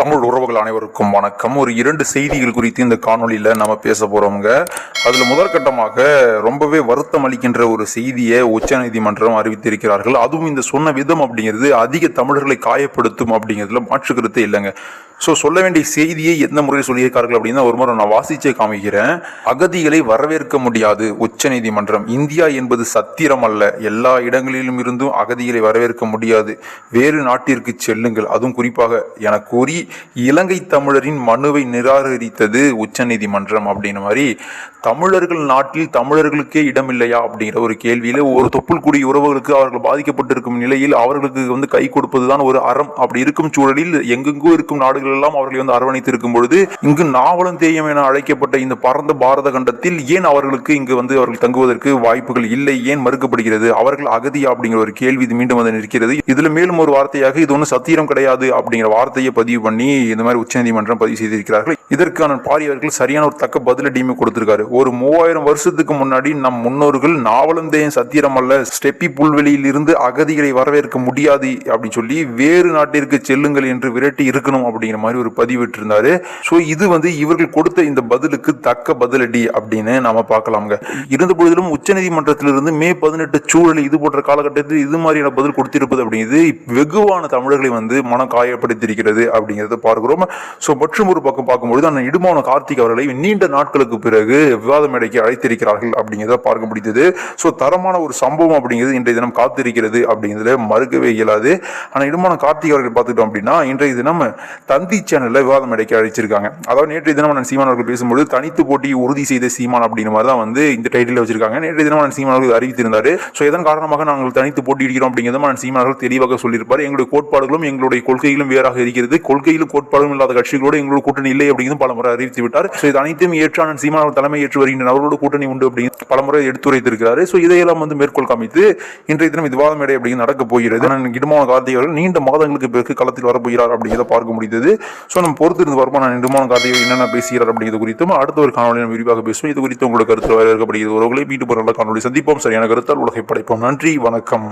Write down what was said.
தமிழ் உறவுகள் அனைவருக்கும் வணக்கம். ஒரு இரண்டு செய்திகள் குறித்து இந்த காணொலியில் நம்ம பேச போகிறோங்க அதில் முதற்கட்டமாக ரொம்பவே வருத்தம் அளிக்கின்ற ஒரு செய்தியை உச்சநீதிமன்றம் அறிவித்திருக்கிறார்கள். அதுவும் இந்த சொன்ன விதம் அப்படிங்கிறது அதிக தமிழர்களை காயப்படுத்தும் அப்படிங்கிறதுல மாற்று கருத்தே இல்லைங்க. ஸோ சொல்ல வேண்டிய செய்தியை எந்த முறையில் சொல்லியிருக்கார்கள் அப்படின்னு ஒரு முறை நான் வாசிச்சே காமிக்கிறேன். அகதிகளை வரவேற்க முடியாது உச்சநீதிமன்றம். இந்தியா என்பது சத்திரம் அல்ல. எல்லா இடங்களிலும் இருந்தும் அகதிகளை வரவேற்க முடியாது. வேறு நாட்டிற்கு செல்லுங்கள். அதுவும் குறிப்பாக என கூறி இலங்கை தமிழரின் மனுவை நிராகரித்தது உச்சநீதிமன்றம் அப்படின்ற மாதிரி தமிழர்கள் நாட்டில் தமிழர்களுக்கே இடமில்லையா அப்படிங்கிற ஒரு கேள்வியில் ஒரு தொப்புள் குடி உறவுகளுக்கு அவர்கள் பாதிக்கப்பட்டிருக்கும் நிலையில் அவர்களுக்கு வந்து கை கொடுப்பதுதான் ஒரு அறம். அப்படி இருக்கும் சூழலில் எங்கெங்கோ இருக்கும் நாடுகள் எல்லாம் அவர்களை வந்து அரவணைத்து இருக்கும் பொழுது இங்கு நாவலம் தேயம் என அழைக்கப்பட்ட இந்த பரந்த பாரத கண்டத்தில் ஏன் அவர்களுக்கு இங்கு வந்து அவர்கள் தங்குவதற்கு வாய்ப்புகள் இல்லை? ஏன் மறுக்கப்படுகிறது? அவர்கள் அகதி அப்படிங்கிற ஒரு கேள்வி இது மீண்டும் வந்து நிற்கிறது. இதுல மேலும் ஒரு வார்த்தையாக இது ஒன்றும் சத்திரம் கிடையாது அப்படிங்கிற வார்த்தையை பதிவு பண்ணி இந்த மாதிரி உச்சநீதிமன்றம் பதிவு செய்திருக்கிறார்கள். இதற்கான பாரியவர்கள் சரியான ஒரு தக்க பதிலடியுமே கொடுத்திருக்காரு. ஒரு மூவாயிரம் வருஷத்துக்கு முன்னாடி நம் முன்னோர்கள் நாவலந்தேயன் சத்திரம் அல்ல ஸ்டெப்பி புல்வெளியில் இருந்து அகதிகளை வரவேற்க முடியாது அப்படின்னு சொல்லி வேறு நாட்டிற்கு செல்லுங்கள் என்று விரட்டி இருக்கணும் அப்படிங்கிற மாதிரி ஒரு பதிவிட்டிருந்தாரு. ஸோ இது வந்து இவர்கள் கொடுத்த இந்த பதிலுக்கு தக்க பதிலடி அப்படின்னு நாம பார்க்கலாம்ங்க. இருந்த பொழுதிலும் உச்சநீதிமன்றத்திலிருந்து மே பதினெட்டு சூழல் இது போன்ற காலகட்டத்தில் இது மாதிரியான பதில் கொடுத்திருப்பது அப்படிங்கிறது வெகுவான தமிழர்களை வந்து மனம் காயப்படுத்தியிருக்கிறது அப்படிங்கிறத பார்க்கிறோம். ஸோ மற்றும் ஒரு பக்கம் பார்க்கும்பொழுது இடுமான கார்த்திக் அவர்களை நீண்ட நாட்களுக்கு பிறகு விவாத மேடைக்கு அழைத்திருக்கிறார்கள் அப்படிங்கிறத பார்க்க முடிந்தது. ஸோ தரமான ஒரு சம்பவம் அப்படிங்கிறது இன்றைய தினம் காத்திருக்கிறது அப்படிங்கிறதுல மறுக்கவே இயலாது. ஆனால் இடுமான கார்த்திக் அவர்கள் பார்த்துட்டோம் அப்படின்னா இன்றைய தினம் தந்தி சேனலில் விவாத மேடைக்கு அழைச்சிருக்காங்க. அதாவது நேற்றைய தினம் நான் சீமான் அவர்கள் பேசும்போது தனித்து போட்டியை உறுதி செய்த சீமான் அப்படிங்கிற மாதிரி தான் வந்து இந்த டைட்டில் வச்சிருக்காங்க. நேற்றைய தினம் நான் சீமான் அவர்கள் அறிவித்திருந்தார். ஸோ இதன் காரணமாக நாங்கள் தனித்து போட்டியிடுகிறோம் அப்படிங்கிறத நான் சீமான் அவர்கள் தெளிவாக சொல்லியிருப்பார். எங்களுடைய கோட்பாடுகளும் எங்களுடைய கொள்கைகளும் வேறாக இருக்கிறது. கொள்கையிலும் கோட்பாடும் இல்லாத கட்சிகளோடு எங்களோட கூட்டணி இல்லை அப்படிங்கிறது பல முறை அறிவித்து விட்டார். ஸோ இது அனைத்தையும் ஏற்றான சீமான தலைமை ஏற்று வருகின்ற அவர்களோட கூட்டணி உண்டு அப்படின்னு பல முறை எடுத்துரைத்திருக்கிறாரு. ஸோ இதையெல்லாம் வந்து மேற்கோள் காமித்து இன்றைய தினம் இது விவாத மேடை அப்படிங்கிறது நடக்க போகிறது. நான் இடமான கார்த்திகை அவர்கள் நீண்ட மாதங்களுக்கு பிறகு களத்தில் வரப்போகிறார் அப்படிங்கிறத பார்க்க முடிந்தது. ஸோ நம்ம பொறுத்திருந்து வருமா நான் இடமான கார்த்திகை என்னென்ன பேசுகிறார் அப்படிங்கிறது குறித்தும் அடுத்த ஒரு காணொலியில் விரிவாக பேசுவோம். இது குறித்து உங்களோட கருத்து வரவேற்கப்படுகிறது. உறவுகளை மீண்டும் ஒரு நல்ல காணொலி சந்திப்போம். சரியான கருத்தால் உலகை படைப்போம். நன்றி. வணக்கம்.